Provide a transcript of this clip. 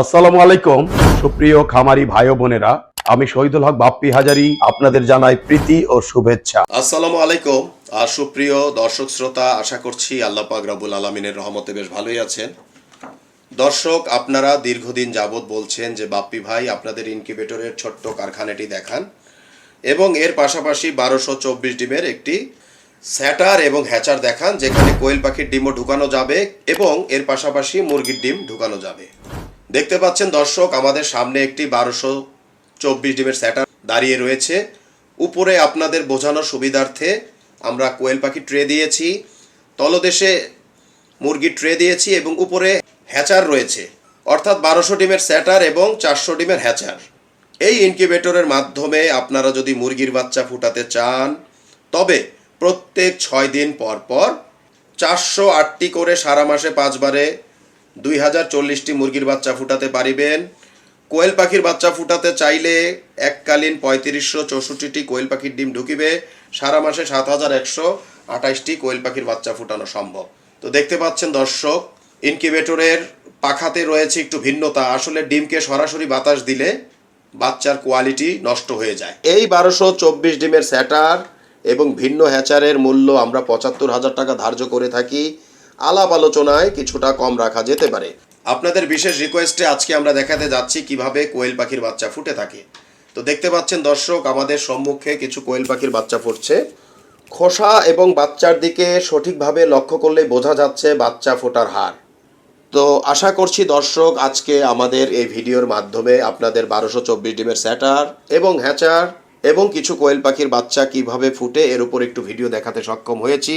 আসসালামু আলাইকুম। সুপ্রিয় খামারি ভাই বোনেরা, আমি শহীদুল হক বাপ্পি হাজারি, আপনাদের জানাই প্রীতি ও শুভেচ্ছা। আসসালামু আলাইকুম। আর সুপ্রিয় দর্শক শ্রোতা, আশা করছি আল্লাহ পাক রাবুল আলমিনের রহমতে বেশ ভালোই আছেন। দর্শক, আপনারা দীর্ঘদিন যাবৎ বলছেন যে, বাপ্পি ভাই আপনাদের ইনকিউবেটরের ছোট্ট কারখানাটি দেখান এবং এর পাশাপাশি বারোশো চব্বিশ ডিমের একটি স্যাটার এবং হ্যাচার দেখান, যেখানে কোয়েল পাখির ডিমও ঢুকানো যাবে এবং এর পাশাপাশি মুরগির ডিম ঢুকানো যাবে। দেখতে পাচ্ছেন দর্শক, আমাদের সামনে একটি বারোশো চব্বিশ ডিমের স্যাটার দাঁড়িয়ে রয়েছে। উপরে আপনাদের বোঝানোর সুবিধার্থে আমরা কোয়েল পাখি ট্রে দিয়েছি, তলদেশে মুরগির ট্রে দিয়েছি এবং উপরে হ্যাচার রয়েছে। অর্থাৎ বারোশো ডিমের স্যাটার এবং চারশো ডিমের হ্যাচার। এই ইনকিউবেটরের মাধ্যমে আপনারা যদি মুরগির বাচ্চা ফুটাতে চান, তবে প্রত্যেক ছয় দিন পর পর চারশো আটটি করে সারা মাসে পাঁচবারে দুই হাজার চল্লিশটি মুরগির বাচ্চা ফুটাতে পারিবেন। কোয়েল পাখির বাচ্চা ফুটাতে চাইলে এককালীন পঁয়ত্রিশশো চৌষট্টিটি কোয়েল পাখির ডিম ঢুকিবে। সারা মাসে সাত হাজার একশো আঠাশটি কোয়েল পাখির বাচ্চা ফুটানো সম্ভব। তো দেখতে পাচ্ছেন দর্শক, ইনকিউবেটরের পাখাতে রয়েছে একটু ভিন্নতা। আসলে ডিমকে সরাসরি বাতাস দিলে বাচ্চার কোয়ালিটি নষ্ট হয়ে যায়। এই বারোশো চব্বিশ ডিমের স্যাটার এবং ভিন্ন হ্যাচারের মূল্য আমরা পঁচাত্তর হাজার টাকা ধার্য করে থাকি। আলাপ আলোচনায় কিছুটা কম রাখা যেতে পারে। আপনাদের বিশেষ রিকোয়েস্টে আজকে আমরা দেখাতে যাচ্ছি কীভাবে কোয়েল পাখির বাচ্চা ফুটে থাকে। তো দেখতে পাচ্ছেন দর্শক, আমাদের সম্মুখে কিছু কোয়েল পাখির বাচ্চা ফুটছে। খোসা এবং বাচ্চার দিকে সঠিকভাবে লক্ষ্য করলে বোঝা যাচ্ছে বাচ্চা ফোটার হার। তো আশা করছি দর্শক, আজকে আমাদের এই ভিডিওর মাধ্যমে আপনাদের বারোশো চব্বিশ ডিমের স্যাটার এবং হ্যাচার এবং কিছু কোয়েল পাখির বাচ্চা কীভাবে ফুটে, এর উপর একটু ভিডিও দেখাতে সক্ষম হয়েছি।